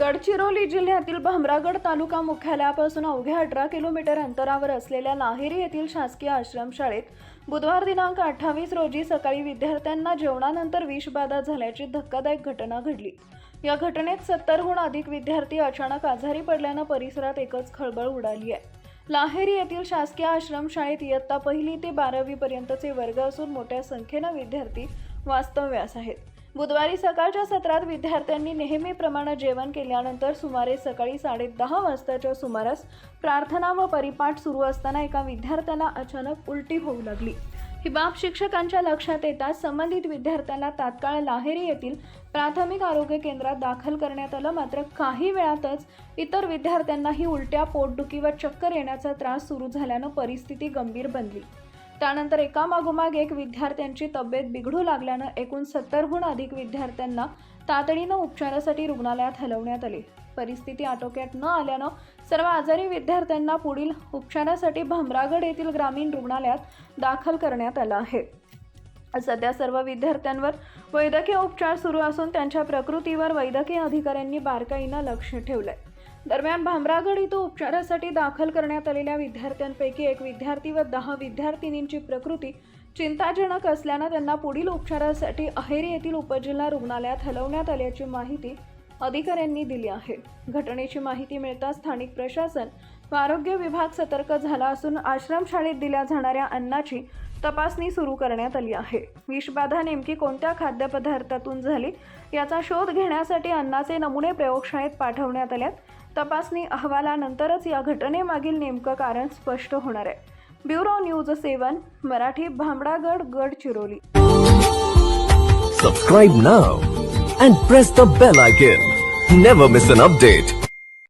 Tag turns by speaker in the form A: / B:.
A: गडचिरोली जिल्ह्यातील भामरागड तालुका मुख्यालयापासून अवघ्या अठरा किलोमीटर अंतरावर असलेल्या लाहेरी येथील शासकीय आश्रमशाळेत बुधवार दिनांक अठ्ठावीस रोजी सकाळी विद्यार्थ्यांना जेवणानंतर विषबाधा झाल्याची धक्कादायक घटना घडली. या घटनेत सत्तरहून अधिक विद्यार्थी अचानक आजारी पडल्यानं परिसरात एकच खळबळ उडाली आहे. लाहेरी येथील शासकीय आश्रमशाळेत इयत्ता पहिली ते बारावीपर्यंतचे वर्ग असून मोठ्या संख्येनं विद्यार्थी वास्तव्यास आहेत. बुधवारी सकाळच्या सत्रात विद्यार्थ्यांनी नेहमीप्रमाणे जेवण केल्यानंतर सुमारे सकाळी साडेदहा वाजताच्या सुमारास प्रार्थना व परिपाठ सुरू असताना एका विद्यार्थ्याला अचानक उलटी होऊ लागली. ही बाब शिक्षकांच्या लक्षात येताच संबंधित विद्यार्थ्याला तात्काळ लाहेरी येथील प्राथमिक आरोग्य केंद्रात दाखल करण्यात आलं. मात्र काही वेळातच इतर विद्यार्थ्यांनाही उलट्या पोटदुखी व चक्कर येण्याचा त्रास सुरू झाल्यानं परिस्थिती गंभीर बनली. त्यानंतर एकामागोमाग एक विद्यार्थ्यांची तब्येत बिघडू लागल्यानं एकूण सत्तरहून अधिक विद्यार्थ्यांना तातडीनं उपचारासाठी रुग्णालयात हलवण्यात आले. परिस्थिती आटोक्यात न आल्यानं सर्व आजारी विद्यार्थ्यांना पुढील उपचारासाठी भामरागड येथील ग्रामीण रुग्णालयात दाखल करण्यात आलं आहे. सध्या सर्व विद्यार्थ्यांवर वैद्यकीय उपचार सुरू असून त्यांच्या प्रकृतीवर वैद्यकीय अधिकाऱ्यांनी बारकाईनं लक्ष ठेवलं आहे दरम्यान भामरागड इथं उपचारासाठी दाखल करण्यात आलेल्या विद्यार्थ्यांपैकी एक विद्यार्थी व दहा विद्यार्थिनींची प्रकृती चिंताजनक असल्यानं त्यांना पुढील उपचारासाठी अहेरी येथील उपजिल्हा रुग्णालयात हलवण्यात आल्याची माहिती अधिकाऱ्यांनी दिली आहे. घटनेची माहिती मिळताच स्थानिक प्रशासन व आरोग्य विभाग सतर्क झाला असून आश्रमशाळेत दिल्या जाणाऱ्या अन्नाची तपासणी सुरू करण्यात आली आहे. विषबाधा नेमकी कोणत्या खाद्यपदार्थातून झाली याचा शोध घेण्यासाठी अन्नाचे नमुने प्रयोगशाळेत पाठवण्यात आल्यात. तपासणी अहवालानंतरच या घटनेमागील नेमकं कारण स्पष्ट होणार आहे. Bureau news seven Marathi Bhamragad Gadchiroli
B: subscribe now and press the bell icon never miss an update